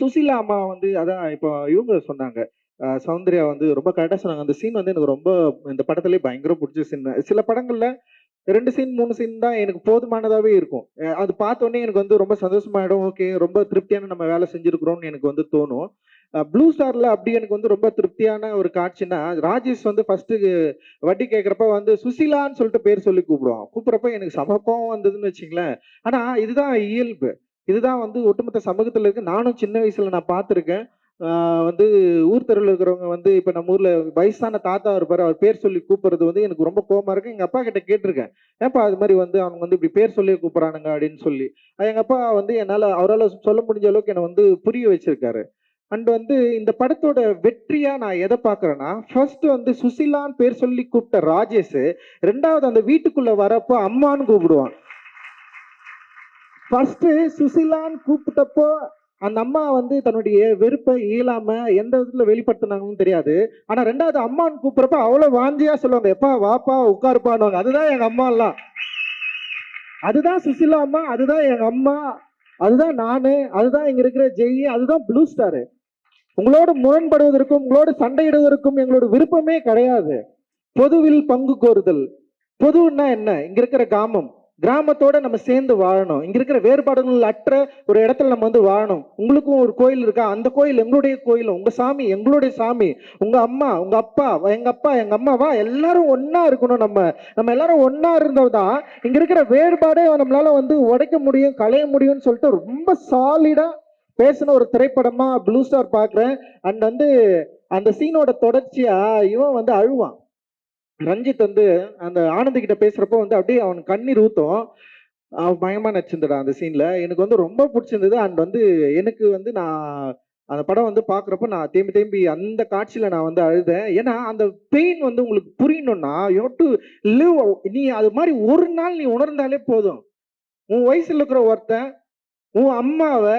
சுசீலா அம்மா வந்து அதான் இப்போ இவங்க சொன்னாங்க. சௌந்தர்யா வந்து ரொம்ப கரெக்டாக சொன்னாங்க. அந்த சீன் வந்து எனக்கு ரொம்ப இந்த படத்துலேயே பயங்கர பிடிச்ச சீன் சில படங்கள்ல ரெண்டு சீன் மூணு சீன் தான் எனக்கு போதுமானதாகவே இருக்கும். அது பார்த்தோன்னே எனக்கு வந்து ரொம்ப சந்தோஷமாயிடும். ஓகே ரொம்ப திருப்தியான நம்ம வேலை செஞ்சுருக்குறோம்னு எனக்கு வந்து தோணும். ப்ளூ ஸ்டார்ல அப்படி எனக்கு வந்து ரொம்ப திருப்தியான ஒரு காட்சின்னா ராஜேஷ் வந்து ஃபர்ஸ்ட் வட்டி கேட்குறப்ப வந்து சுசிலான்னு சொல்லிட்டு பேர் சொல்லி கூப்பிடுவான். கூப்பிட்றப்ப எனக்கு சமக்கம் வந்ததுன்னு வச்சுங்களேன். ஆனா இதுதான் இயல்பு. இதுதான் வந்து ஒட்டுமொத்த சமூகத்தில் இருக்கு. நானும் சின்ன வயசுல நான் பார்த்துருக்கேன். வந்து ஊர் தெருவில் இருக்கிறவங்க வந்து இப்போ நம்ம ஊரில் வயசான தாத்தா இருப்பார் அவர் பேர் சொல்லி கூப்பிட்றது வந்து எனக்கு ரொம்ப கோபமாக இருக்கு. எங்கள் அப்பா கிட்ட கேட்டிருக்கேன். ஏப்பா அது மாதிரி வந்து அவங்க வந்து இப்படி பேர் சொல்லி கூப்பிட்றானுங்க அப்படின்னு சொல்லி. எங்கள் அப்பா வந்து என்னால் அவரால் சொல்ல முடிஞ்ச அளவுக்கு என்னை வந்து புரிய வச்சிருக்காரு. அண்ட் வந்து இந்த படத்தோட வெற்றியா நான் எதை பார்க்குறேன்னா ஃபர்ஸ்ட் வந்து சுசிலான்னு பேர் சொல்லி கூப்பிட்ட ராஜேஷ் ரெண்டாவது அந்த வீட்டுக்குள்ள வரப்போ அம்மான்னு கூப்பிடுவான். ஃபர்ஸ்ட் சுசிலான்னு கூப்பிட்டப்போ அந்த அம்மா வந்து தன்னுடைய வெறுப்பை இயலாம எந்த விதத்துல வெளிப்படுத்தினாங்கன்னு தெரியாது. ஆனா ரெண்டாவது அம்மான்னு கூப்பிடுறப்ப அவ்வளவு வாந்தியாக சொல்லுவாங்க. எப்பா வாப்பா உட்காருப்பான்னு அதுதான் எங்க அம்மா எல்லாம் அதுதான் சுசிலா அம்மா அதுதான் எங்க அம்மா அதுதான் நானு அதுதான் இங்க இருக்கிற ஜெயி அதுதான் ப்ளூ ஸ்டாரு உங்களோட முரண்படுவதற்கும் உங்களோட சண்டையிடுவதற்கும் எங்களோட விருப்பமே கிடையாது. பொதுவில் பங்கு கோருதல். பொதுன்னா என்ன? இங்க இருக்கிற கிராமம். கிராமத்தோட நம்ம சேர்ந்து வாழணும். இங்க இருக்கிற வேறுபாடுகள் அற்ற ஒரு இடத்துல நம்ம வந்து வாழணும். உங்களுக்கும் ஒரு கோயில் இருக்கா? அந்த கோயில் எங்களுடைய கோயில். உங்க சாமி எங்களுடைய சாமி. உங்க அம்மா உங்க அப்பா எங்க அப்பா எங்க அம்மாவா எல்லாரும் ஒன்னா இருக்கணும் நம்ம. நம்ம எல்லாரும் ஒன்னா இருந்தவதான் இங்க இருக்கிற வேறுபாடே நம்மளால வந்து உடைக்க முடியும் களைய முடியும்னு சொல்லிட்டு ரொம்ப சாலிடா பேசின ஒரு திரைப்படமா ப்ளூ ஸ்டார் பாக்குறேன் அண்ட் வந்து அந்த சீனோட தொடர்ச்சியா இவன் வந்து அழுவான். ரஞ்சித் வந்து அந்த ஆனந்த் கிட்ட பேசுறப்போ வந்து அப்படியே அவன் கண்ணீர் ஊத்தும். அவன் பயமா நடிச்சிருந்தடா அந்த சீன்ல. எனக்கு வந்து ரொம்ப பிடிச்சிருந்தது. அண்ட் வந்து எனக்கு வந்து நான் அந்த படம் வந்து பாக்குறப்ப நான் தேம்பி தேம்பி அந்த காட்சியில நான் வந்து அழுதேன். ஏன்னா அந்த பெயின் வந்து உங்களுக்கு புரியணும்னா யூ டு லிவ் நீ அது மாதிரி ஒரு நாள் நீ உணர்ந்தாலே போதும். உன் வயசுல இருக்கிற ஒருத்தன் உன் அம்மாவை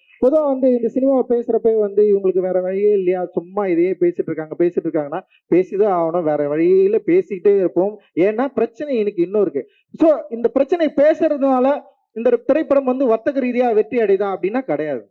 பொதுவாக வந்து இந்த சினிமாவை பேசுறப்ப வந்து இவங்களுக்கு வேற வழியே இல்லையா? சும்மா இதையே பேசிட்டு இருக்காங்க. பேசிட்டு இருக்காங்கன்னா பேசிதான் ஆகணும். வேற வழியில பேசிக்கிட்டே இருப்போம். ஏன்னா பிரச்சனை இன்னைக்கு இன்னும் இருக்கு. ஸோ இந்த பிரச்சனை பேசுறதுனால இந்த திரைப்படம் வந்து வர்த்தக ரீதியாக வெற்றி அடையுதா அப்படின்னா கிடையாது.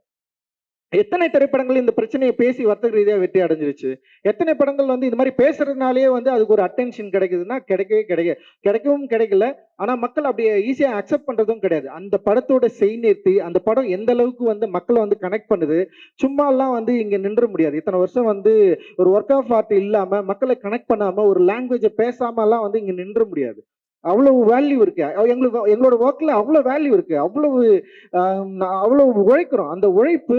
எத்தனை திரைப்படங்கள் இந்த பிரச்சனையை பேசி வர்த்தக ரீதியாக வெற்றி அடைஞ்சிருச்சு? எத்தனை படங்கள் வந்து இது மாதிரி பேசுறதுனாலேயே வந்து அதுக்கு ஒரு அட்டென்ஷன் கிடைக்குதுன்னா கிடைக்கவே கிடைக்க கிடைக்கவும் கிடைக்கல. ஆனா மக்கள் அப்படியே ஈஸியாக அக்செப்ட் பண்றதும் கிடையாது. அந்த படத்தோட செய்நிறுத்தி அந்த படம் எந்த அளவுக்கு வந்து மக்களை வந்து கனெக்ட் பண்ணுது சும்மாலாம் வந்து இங்க நின்ற முடியாது. இத்தனை வருஷம் வந்து ஒரு ஒர்க் ஆஃப் ஆர்ட் இல்லாம மக்களை கனெக்ட் பண்ணாம ஒரு லாங்குவேஜை பேசாமலாம் வந்து இங்க நின்ற முடியாது. அவ்வளவு வேல்யூ இருக்கு. எங்களுக்கு எங்களோட ஒர்க்ல அவ்வளவு வேல்யூ இருக்கு. அவ்வளவு அவ்வளவு உழைக்கிறோம். அந்த உழைப்பு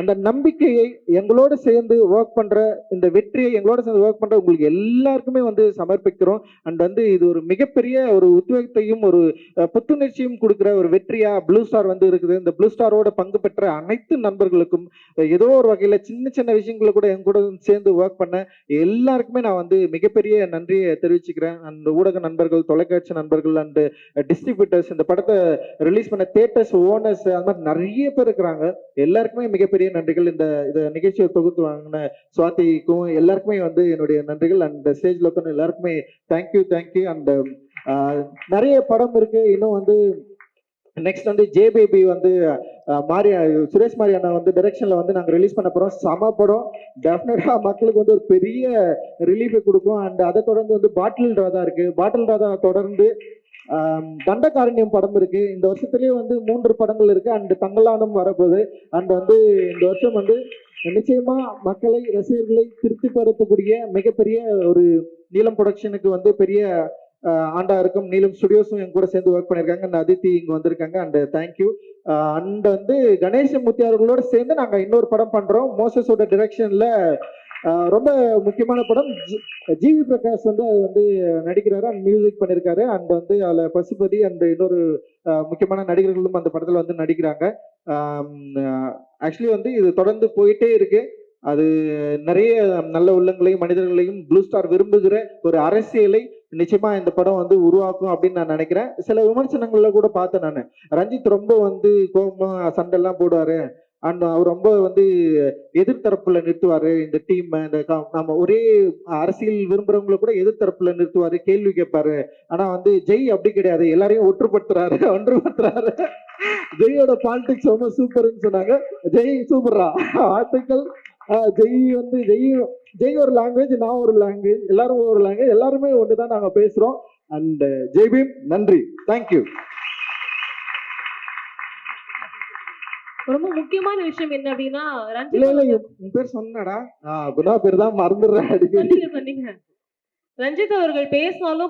அந்த நம்பிக்கையை எங்களோட சேர்ந்து ஒர்க் பண்ற இந்த வெற்றியை எங்களோட சேர்ந்து ஒர்க் பண்ற உங்களுக்கு எல்லாருக்குமே வந்து சமர்ப்பிக்கிறோம். அண்ட் வந்து இது ஒரு மிகப்பெரிய ஒரு உத்வேகத்தையும் ஒரு புத்துணர்ச்சியும் கொடுக்குற ஒரு வெற்றியா ப்ளூ ஸ்டார் வந்து இருக்குது. இந்த ப்ளூ ஸ்டாரோட பங்கு பெற்ற அனைத்து நண்பர்களுக்கும் ஏதோ ஒரு வகையில சின்ன சின்ன விஷயங்களை கூட எங்க கூட சேர்ந்து ஒர்க் பண்ண எல்லாருக்குமே நான் வந்து மிகப்பெரிய நன்றியை தெரிவிச்சுக்கிறேன். அந்த ஊடக நண்பர்கள் தொலைக்காட்சி நண்பர்கள் அண்ட் டிஸ்ட்ரிபியூட்டர்ஸ் இந்த படத்தை ரிலீஸ் பண்ண தேட்டர்ஸ் ஓனர்ஸ் அந்த மாதிரி நிறைய பேர் இருக்கிறாங்க. எல்லாருக்குமே மிகப்பெரிய பெரிய நன்றிகள். இந்த இந்த நிகழ்ச்சியை தொகுத்து வாங்கின சுவாதிக்கும் எல்லாருக்குமே வந்து என்னுடைய நன்றிகள். அண்ட் ஸ்டேஜ் உட்காந்து எல்லாருக்குமே தேங்க்யூ தேங்க்யூ அண்ட் நிறைய படம் இருக்கு. இன்னும் வந்து நெக்ஸ்ட் வந்து ஜே பேபி வந்து மாரியா சுரேஷ் மாரி வந்து டைரக்ஷன்ல வந்து நாங்க ரிலீஸ் பண்ண போறோம். சம படம். டெஃபினட்டா மக்களுக்கு வந்து ஒரு பெரிய ரிலீஃபை கொடுக்கும். அண்ட் அதை தொடர்ந்து வந்து பாட்டில் ராதா இருக்கு. பாட்டில் ராதா தொடர்ந்து தண்டகாரண்யம் படம் இருக்கு. இந்த வருஷத்துலயே வந்து மூன்று படங்கள் இருக்கு. அண்ட் தங்கலானம் வரப்போகுது. அண்ட் வந்து இந்த வருஷம் வந்து நிச்சயமா மக்களை ரசிகர்களை திருப்திப்படுத்தக்கூடிய மிகப்பெரிய ஒரு நீலம் ப்ரொடக்ஷனுக்கு வந்து பெரிய ஆண்டா இருக்கும். நீலம் ஸ்டுடியோஸும் என் கூட சேர்ந்து ஒர்க் பண்ணியிருக்காங்க. அண்ட் அதித்தி இங்க வந்திருக்காங்க. அண்ட் தேங்க்யூ அண்ட் வந்து கணேசமூர்த்தி அவர்களோட சேர்ந்து நாங்க இன்னொரு படம் பண்றோம். மோசஸோட டிரெக்ஷன்ல ரொம்ப முக்கியமான படம். ஜி- ஜிவி பிரகாஷ் வந்து அது வந்து நடிக்கிறாரு அண்ட் மியூசிக் பண்ணியிருக்காரு அண்ட் வந்து அதில் பசுபதி அண்ட் இன்னொரு முக்கியமான நடிகர்களும் அந்த படத்தில் வந்து நடிக்கிறாங்க. ஆக்சுவலி வந்து இது தொடர்ந்து போயிட்டே இருக்கு. அது நிறைய நல்ல உள்ளங்களையும் மனிதர்களையும் ப்ளூ ஸ்டார் விரும்புகிற ஒரு அரசியலை நிச்சயமா இந்த படம் வந்து உருவாக்கும் அப்படின்னு நான் நினைக்கிறேன். சில விமர்சனங்கள்ல கூட பார்த்தேன் நான். ரஞ்சித் ரொம்ப வந்து கோபமா சண்டைலாம் போடுவாரு. அண்ட் uh, அவர் ரொம்ப வந்து எதிர்த்தரப்புல நிறுத்துவாரு இந்த டீம் இந்த நம்ம ஒரே அரசியல் விரும்புறவங்களை கூட எதிர்த்தரப்புல நிறுத்துவாரு கேள்வி கேட்பாரு. ஆனா வந்து ஜெய் அப்படி கிடையாது. எல்லாரையும் ஒற்றுப்படுத்துறாரு ஒன்றுபடுத்துறாரு. ஜெயோட பாலிடிக்ஸ் ரொம்ப சூப்பர்னு சொன்னாங்க. ஜெய் சூப்பரா வாழ்த்துக்கள் ஆஹ் ஜெய் வந்து ஜெய் ஜெய் ஒரு லாங்குவேஜ் நான் ஒரு லாங்குவேஜ் எல்லாரும் ஒரு லாங்குவேஜ் எல்லாருமே ஒன்று தான் நாங்க பேசுறோம். அண்ட் ஜெய்பீம் நன்றி. தேங்க்யூ ரொம்ப முக்கியமான விஷயம் என்ன அப்படின்னா இல்ல உன் பேர் சொன்னடா. குணா பேர் தான் மறந்துடுறேன். சொன்னீங்க. ரஞ்சித் அவர்கள் பேசினாலும்